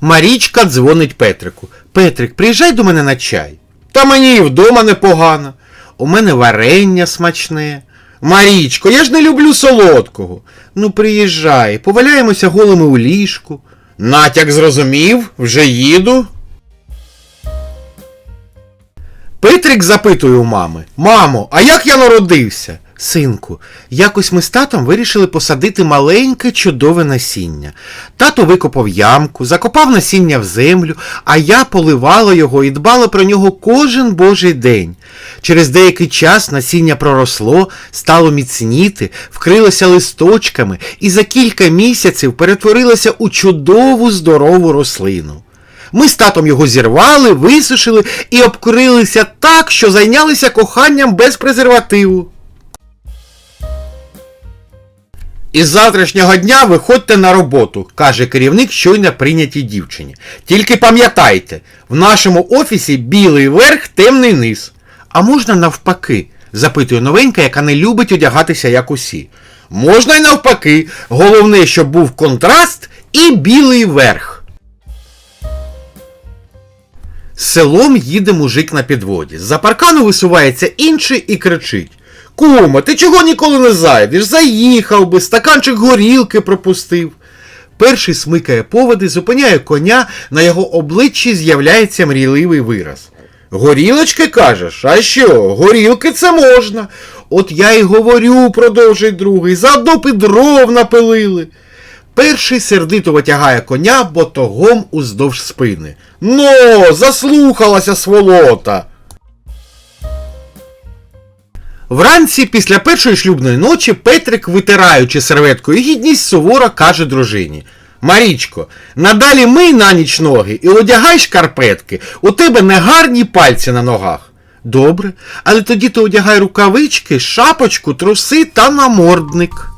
Марічка дзвонить Петрику. Петрик, приїжджай до мене на чай. Та мені і вдома непогано. У мене варення смачне. Марічко, я ж не люблю солодкого. Ну, приїжджай, поваляємося голими у ліжку. Натяк зрозумів, вже їду. Петрик запитує у мами: Мамо, а як я народився? Синку, якось ми з татом вирішили посадити маленьке чудове насіння. Тато викопав ямку, закопав насіння в землю, а я поливала його і дбала про нього кожен божий день. Через деякий час насіння проросло, стало міцніти, вкрилося листочками і за кілька місяців перетворилося у чудову здорову рослину. Ми з татом його зірвали, висушили і обкурилися так, що зайнялися коханням без презервативу. Із завтрашнього дня виходьте на роботу, каже керівник щойно прийнятій дівчині. Тільки пам'ятайте, в нашому офісі білий верх, темний низ. А можна навпаки? запитує новенька, яка не любить одягатися як усі. Можна й навпаки. Головне, щоб був контраст і білий верх. Селом їде мужик на підводі. З-за паркану висувається інший і кричить. Кума, ти чого ніколи не зайдеш? Заїхав би, стаканчик горілки пропустив. Перший смикає поводи, зупиняє коня, на його обличчі з'являється мрійливий вираз. Горілочки кажеш? А що? Горілки це можна. От я й говорю, продовжує другий, заодно б і дров напилили. Перший сердито витягає коня ботогом уздовж спини. Ну, заслухалася сволота. Вранці після першої шлюбної ночі Петрик, витираючи серветкою гідність, суворо каже дружині. Марічко, надалі мий на ніч ноги і одягай шкарпетки, у тебе негарні пальці на ногах. Добре, але тоді ти одягай рукавички, шапочку, труси та намордник.